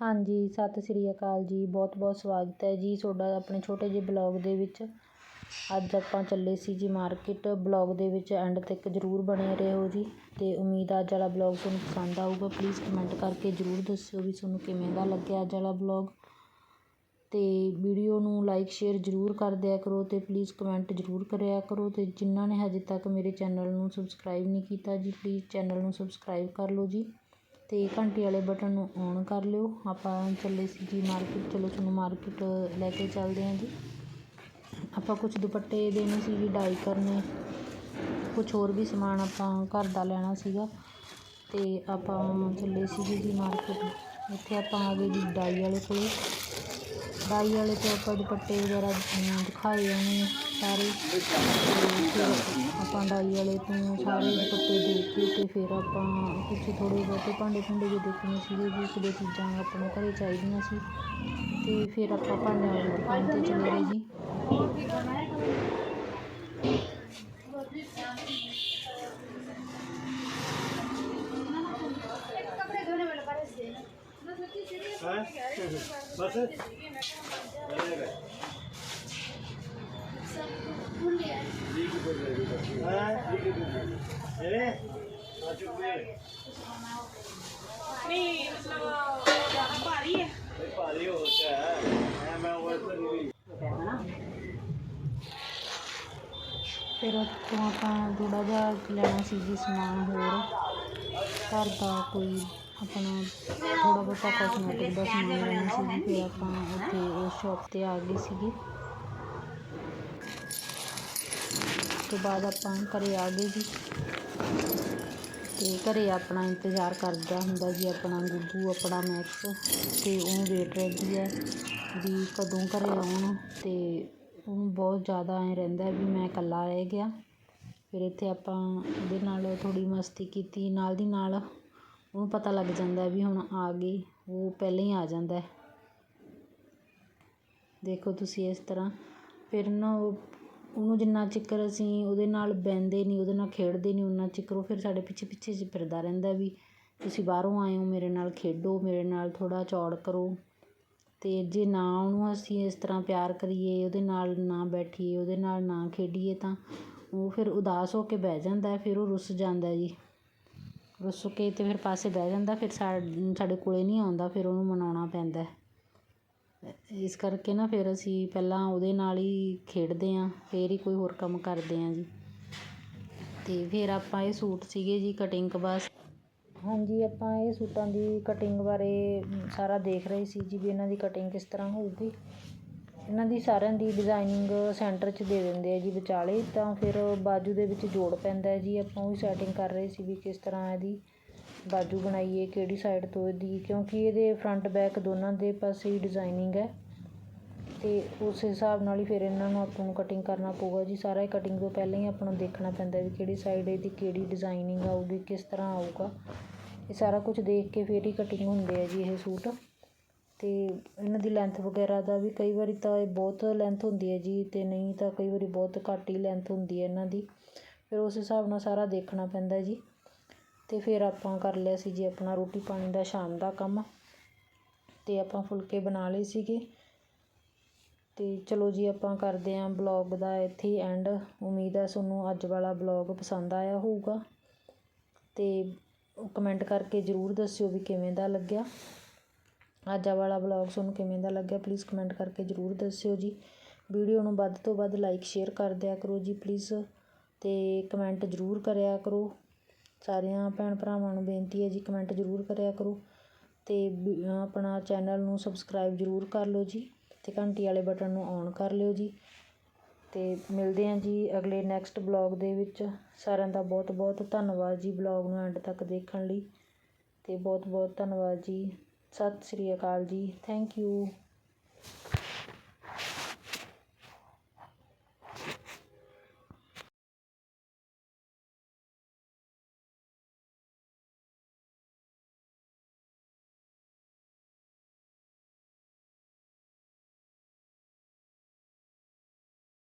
ਹਾਂਜੀ, ਸਤਿ ਸ੍ਰੀ ਅਕਾਲ ਜੀ। ਬਹੁਤ ਬਹੁਤ ਸਵਾਗਤ ਹੈ ਜੀ ਤੁਹਾਡਾ ਆਪਣੇ ਛੋਟੇ ਜਿਹੇ ਬਲੌਗ ਦੇ ਵਿੱਚ। ਅੱਜ ਆਪਾਂ ਚੱਲੇ ਸੀ ਜੀ ਮਾਰਕੀਟ। ਬਲੌਗ ਦੇ ਵਿੱਚ ਐਂਡ ਤੱਕ ਜ਼ਰੂਰ ਬਣੇ ਰਹੋ ਜੀ ਤੇ ਉਮੀਦ ਆ ਅੱਜ ਵਾਲਾ ਬਲੌਗ ਤੁਹਾਨੂੰ ਪਸੰਦ ਆਊਗਾ। ਪਲੀਜ਼ ਕਮੈਂਟ ਕਰਕੇ ਜ਼ਰੂਰ ਦੱਸਿਓ ਵੀ ਤੁਹਾਨੂੰ ਕਿਵੇਂ ਦਾ ਲੱਗਿਆ ਅੱਜ ਵਾਲਾ ਬਲੌਗ। ਤੇ ਵੀਡੀਓ ਨੂੰ ਲਾਈਕ ਸ਼ੇਅਰ ਜ਼ਰੂਰ ਕਰ ਦਿਆ ਕਰੋ ਤੇ ਪਲੀਜ਼ ਕਮੈਂਟ ਜ਼ਰੂਰ ਕਰਿਆ ਕਰੋ ਤੇ ਜਿਨ੍ਹਾਂ ਨੇ ਹਜੇ ਤੱਕ ਮੇਰੇ ਚੈਨਲ ਨੂੰ ਸਬਸਕ੍ਰਾਈਬ ਨਹੀਂ ਕੀਤਾ ਜੀ ਪਲੀਜ਼ ਚੈਨਲ ਨੂੰ ਸਬਸਕ੍ਰਾਈਬ ਕਰ ਲਓ ਜੀ। ਅਤੇ ਘੰਟੀ ਵਾਲੇ ਬਟਨ ਨੂੰ ਔਨ ਕਰ ਲਿਓ। ਆਪਾਂ ਚੱਲੇ ਸੀ ਜੀ ਮਾਰਕੀਟ ਚਲੋ ਤੁਹਾਨੂੰ ਮਾਰਕੀਟ ਲੈ ਕੇ ਚੱਲਦੇ ਹਾਂ ਜੀ। ਆਪਾਂ ਕੁਝ ਦੁਪੱਟੇ ਦੇਣੇ ਸੀ ਜੀ ਡਾਈ ਕਰਨੇ। ਕੁਝ ਹੋਰ ਵੀ ਸਮਾਨ ਆਪਾਂ ਘਰ ਦਾ ਲੈਣਾ ਸੀਗਾ। ਅਤੇ ਆਪਾਂ ਚੱਲੇ ਸੀਗੇ ਜੀ ਮਾਰਕੀਟ ਇੱਥੇ ਆਪਾਂ ਆ ਗਏ ਜੀ ਡਾਈ ਵਾਲੇ ਕੋਲ। ਡਾਈ ਵਾਲੇ ਤੋਂ ਆਪਾਂ ਦੁਪੱਟੇ ਵਗੈਰਾ ਦਿਖਾਏ ਉਹਨੇ ਸਾਰੇ। ਆਪਾਂ ਡਾਈ ਵਾਲੇ ਤੋਂ ਸਾਰੇ ਦੁਪੱਟੇ ਦੇਖ ਕੇ ਤੇ ਫਿਰ ਆਪਾਂ ਕੁਝ ਥੋੜ੍ਹੇ ਬਹੁਤੇ ਭਾਂਡੇ ਭੂੰਡੇ ਵੀ ਦੇਖਣੇ ਸੀਗੇ ਜੀ ਇੱਕ ਦੋ ਚੀਜ਼ਾਂ ਆਪਣੇ ਘਰੇ ਚਾਹੀਦੀਆਂ ਸੀ ਤੇ ਫਿਰ ਆਪਾਂ ਭਾਂਡਿਆਂ ਵਾਲੀ ਦੁਕਾਨ 'ਤੇ ਚਲੇ ਗਏ ਜੀ। बस ਨਹੀਂ ਮਤਲਬ ਜ਼ਿਆਦਾ ਭਾਰੀ ਹੈ ਭਾਰੀ ਹੋ ਗਿਆ ਹੈ ਮੈਂ ਉਹ ਨਹੀਂ ਫਿਰ ਉੱਥੋਂ ਆਪਾਂ ਥੋੜ੍ਹਾ ਜਿਹਾ ਲੈਣਾ ਸੀ ਜੀ ਸਮਾਨ ਹੋਰ ਘਰ ਦਾ ਕੋਈ ਆਪਣਾ ਥੋੜ੍ਹਾ ਬਹੁਤਾ ਕੋਸਮੈਟਿਕ ਦਾ ਸਮਾਨ ਲੈਣਾ ਸੀ ਜੀ ਫਿਰ ਆਪਾਂ ਉੱਥੇ ਉਸ ਸ਼ੌਪ 'ਤੇ ਆ ਗਏ ਸੀਗੇ ਉਸ ਤੋਂ ਬਾਅਦ ਆਪਾਂ ਘਰੇ ਆ ਗਏ ਜੀ। ਤੇ ਘਰੇ ਆਪਣਾ ਇੰਤਜ਼ਾਰ ਕਰਦਾ ਹੁੰਦਾ ਜੀ, ਆਪਣਾ ਗੁੱਗੂ ਆਪਣਾ ਮੈਕਸ। ਤੇ ਉਹ ਵੇਟ ਰਹਿੰਦੀ ਹੈ ਵੀ ਕਦੋਂ ਘਰੇ ਆਉਣ। ਤੇ ਉਹਨੂੰ ਬਹੁਤ ਜ਼ਿਆਦਾ ਐਂ ਰਹਿੰਦਾ ਵੀ ਮੈਂ ਇਕੱਲਾ ਰਹਿ ਗਿਆ। ਫਿਰ ਇੱਥੇ ਆਪਾਂ ਉਹਦੇ ਨਾਲ ਥੋੜ੍ਹੀ ਮਸਤੀ ਕੀਤੀ। ਨਾਲ ਦੀ ਨਾਲ ਉਹਨੂੰ ਪਤਾ ਲੱਗ ਜਾਂਦਾ ਵੀ ਹੁਣ ਆ ਗਈ, ਉਹ ਪਹਿਲਾਂ ਹੀ ਆ ਜਾਂਦਾ ਦੇਖੋ ਤੁਸੀਂ ਇਸ ਤਰ੍ਹਾਂ। ਫਿਰ ਨਾ ਉਹ ਉਹਨੂੰ ਜਿੰਨਾ ਚਿਕਰ ਅਸੀਂ ਉਹਦੇ ਨਾਲ ਬਹਿੰਦੇ ਨਹੀਂ, ਉਹਦੇ ਨਾਲ ਖੇਡਦੇ ਨਹੀਂ, ਉਨਾ ਚਿਕਰ ਉਹ ਫਿਰ ਸਾਡੇ ਪਿੱਛੇ ਪਿੱਛੇ ਫਿਰਦਾ ਰਹਿੰਦਾ ਵੀ ਤੁਸੀਂ ਬਾਹਰੋਂ ਆਏ ਹੋ, ਮੇਰੇ ਨਾਲ ਖੇਡੋ, ਮੇਰੇ ਨਾਲ ਥੋੜ੍ਹਾ ਚੌੜ ਕਰੋ। ਅਤੇ ਜੇ ਨਾ ਉਹਨੂੰ ਅਸੀਂ ਇਸ ਤਰ੍ਹਾਂ ਪਿਆਰ ਕਰੀਏ, ਉਹਦੇ ਨਾਲ ਨਾ ਬੈਠੀਏ, ਉਹਦੇ ਨਾਲ ਨਾ ਖੇਡੀਏ ਤਾਂ ਉਹ ਫਿਰ ਉਦਾਸ ਹੋ ਕੇ ਬਹਿ ਜਾਂਦਾ, ਫਿਰ ਉਹ ਰੁੱਸ ਜਾਂਦਾ ਜੀ। ਰੁੱਸ ਕੇ ਤੇ ਫਿਰ ਪਾਸੇ ਬਹਿ ਜਾਂਦਾ, ਫਿਰ ਸਾ, ਸਾਡੇ ਕੋਲ ਨਹੀਂ ਆਉਂਦਾ, ਫਿਰ ਉਹਨੂੰ ਮਨਾਉਣਾ ਪੈਂਦਾ। ਇਸ ਕਰਕੇ ਨਾ ਫਿਰ ਅਸੀਂ ਪਹਿਲਾਂ ਉਹਦੇ ਨਾਲ ਹੀ ਖੇਡਦੇ ਹਾਂ, ਫਿਰ ਹੀ ਕੋਈ ਹੋਰ ਕੰਮ ਕਰਦੇ ਹਾਂ ਜੀ। ਅਤੇ ਫਿਰ ਆਪਾਂ ਇਹ ਸੂਟ ਸੀਗੇ ਜੀ ਕਟਿੰਗ ਬਸ ਹਾਂਜੀ, ਆਪਾਂ ਇਹ ਸੂਟਾਂ ਦੀ ਕਟਿੰਗ ਬਾਰੇ ਸਾਰਾ ਦੇਖ ਰਹੇ ਸੀ ਜੀ ਵੀ ਇਹਨਾਂ ਦੀ ਕਟਿੰਗ ਕਿਸ ਤਰ੍ਹਾਂ ਹੋਊਗੀ। ਇਹਨਾਂ ਦੀ ਸਾਰਿਆਂ ਦੀ ਡਿਜ਼ਾਇਨਿੰਗ ਸੈਂਟਰ 'ਚ ਦੇ ਦਿੰਦੇ ਆ ਜੀ ਵਿਚਾਲੇ, ਤਾਂ ਫਿਰ ਬਾਜੂ ਦੇ ਵਿੱਚ ਜੋੜ ਪੈਂਦਾ ਜੀ। ਆਪਾਂ ਉਹ ਸੈਟਿੰਗ ਕਰ ਰਹੇ ਸੀ ਵੀ ਕਿਸ ਤਰ੍ਹਾਂ ਇਹਦੀ ਬਾਜੂ ਬਣਾਈਏ ਕਿਹੜੀ ਸਾਈਡ ਤੋਂ ਇਹਦੀ, ਕਿਉਂਕਿ ਇਹਦੇ ਫਰੰਟ ਬੈਕ ਦੋਨਾਂ ਦੇ ਪਾਸੇ ਹੀ ਡਿਜ਼ਾਇਨਿੰਗ ਹੈ। ਅਤੇ ਉਸ ਹਿਸਾਬ ਨਾਲ ਹੀ ਫਿਰ ਇਹਨਾਂ ਨੂੰ ਆਪਾਂ ਨੂੰ ਕਟਿੰਗ ਕਰਨਾ ਪਊਗਾ ਜੀ। ਸਾਰਾ ਇਹ ਕਟਿੰਗ ਤੋਂ ਪਹਿਲਾਂ ਹੀ ਆਪਾਂ ਨੂੰ ਦੇਖਣਾ ਪੈਂਦਾ ਵੀ ਕਿਹੜੀ ਸਾਈਡ ਇਹਦੀ ਕਿਹੜੀ ਡਿਜ਼ਾਇਨਿੰਗ ਆਊਗੀ, ਕਿਸ ਤਰ੍ਹਾਂ ਆਊਗਾ। ਇਹ ਸਾਰਾ ਕੁਝ ਦੇਖ ਕੇ ਫਿਰ ਹੀ ਕਟਿੰਗ ਹੁੰਦੇ ਆ ਜੀ ਇਹ ਸੂਟ। ਅਤੇ ਇਹਨਾਂ ਦੀ ਲੈਂਥ ਵਗੈਰਾ ਦਾ ਵੀ ਕਈ ਵਾਰੀ ਤਾਂ ਇਹ ਬਹੁਤ ਲੈਂਥ ਹੁੰਦੀ ਹੈ ਜੀ ਅਤੇ ਨਹੀਂ ਤਾਂ ਕਈ ਵਾਰੀ ਬਹੁਤ ਘੱਟ ਹੀ ਲੈਂਥ ਹੁੰਦੀ ਹੈ ਇਹਨਾਂ ਦੀ। ਫਿਰ ਉਸ ਹਿਸਾਬ ਨਾਲ ਸਾਰਾ ਦੇਖਣਾ ਪੈਂਦਾ ਜੀ। ਅਤੇ ਫਿਰ ਆਪਾਂ ਕਰ ਲਿਆ ਸੀ ਜੀ ਆਪਣਾ ਰੋਟੀ ਪਾਣੀ ਦਾ ਸ਼ਾਮ ਦਾ ਕੰਮ। ਅਤੇ ਆਪਾਂ ਫੁਲਕੇ ਬਣਾ ਲਏ ਸੀਗੇ। ਅਤੇ ਚਲੋ ਜੀ ਆਪਾਂ ਕਰਦੇ ਹਾਂ ਬਲੌਗ ਦਾ ਇੱਥੇ ਐਂਡ ਉਮੀਦ ਹੈ ਤੁਹਾਨੂੰ ਅੱਜ ਵਾਲਾ ਬਲੌਗ ਪਸੰਦ ਆਇਆ ਹੋਊਗਾ। ਅਤੇ ਕਮੈਂਟ ਕਰਕੇ ਜ਼ਰੂਰ ਦੱਸਿਓ ਵੀ ਕਿਵੇਂ ਦਾ ਲੱਗਿਆ। ਅੱਜ ਵਾਲਾ ਬਲੌਗ ਤੁਹਾਨੂੰ ਕਿਵੇਂ ਦਾ ਲੱਗਿਆ ਪਲੀਜ਼ ਕਮੈਂਟ ਕਰਕੇ ਜ਼ਰੂਰ ਦੱਸਿਓ ਜੀ। ਵੀਡੀਓ ਨੂੰ ਵੱਧ ਤੋਂ ਵੱਧ ਲਾਈਕ ਸ਼ੇਅਰ ਕਰ ਦਿਆ ਕਰੋ ਜੀ ਪਲੀਜ਼ ਅਤੇ ਕਮੈਂਟ ਜ਼ਰੂਰ ਕਰਿਆ ਕਰੋ। ਸਾਰਿਆਂ ਭੈਣ ਭਰਾਵਾਂ ਨੂੰ ਬੇਨਤੀ ਹੈ ਜੀ ਕਮੈਂਟ ਜ਼ਰੂਰ ਕਰਿਆ ਕਰੋ ਤੇ ਆਪਣਾ ਚੈਨਲ ਨੂੰ ਸਬਸਕ੍ਰਾਈਬ ਜ਼ਰੂਰ ਕਰ ਲਓ ਜੀ ਅਤੇ ਘੰਟੀ ਵਾਲੇ ਬਟਨ ਨੂੰ ਔਨ ਕਰ ਲਿਓ ਜੀ ਅਤੇ ਮਿਲਦੇ ਹਾਂ ਜੀ ਅਗਲੇ ਨੈਕਸਟ ਬਲੌਗ ਦੇ ਵਿੱਚ। ਸਾਰਿਆਂ ਦਾ ਬਹੁਤ ਬਹੁਤ ਧੰਨਵਾਦ ਜੀ ਬਲੌਗ ਨੂੰ ਐਂਡ ਤੱਕ ਦੇਖਣ ਲਈ ਅਤੇ ਬਹੁਤ ਬਹੁਤ ਧੰਨਵਾਦ ਜੀ। ਸਤਿ ਸ੍ਰੀ ਅਕਾਲ ਜੀ। Thank you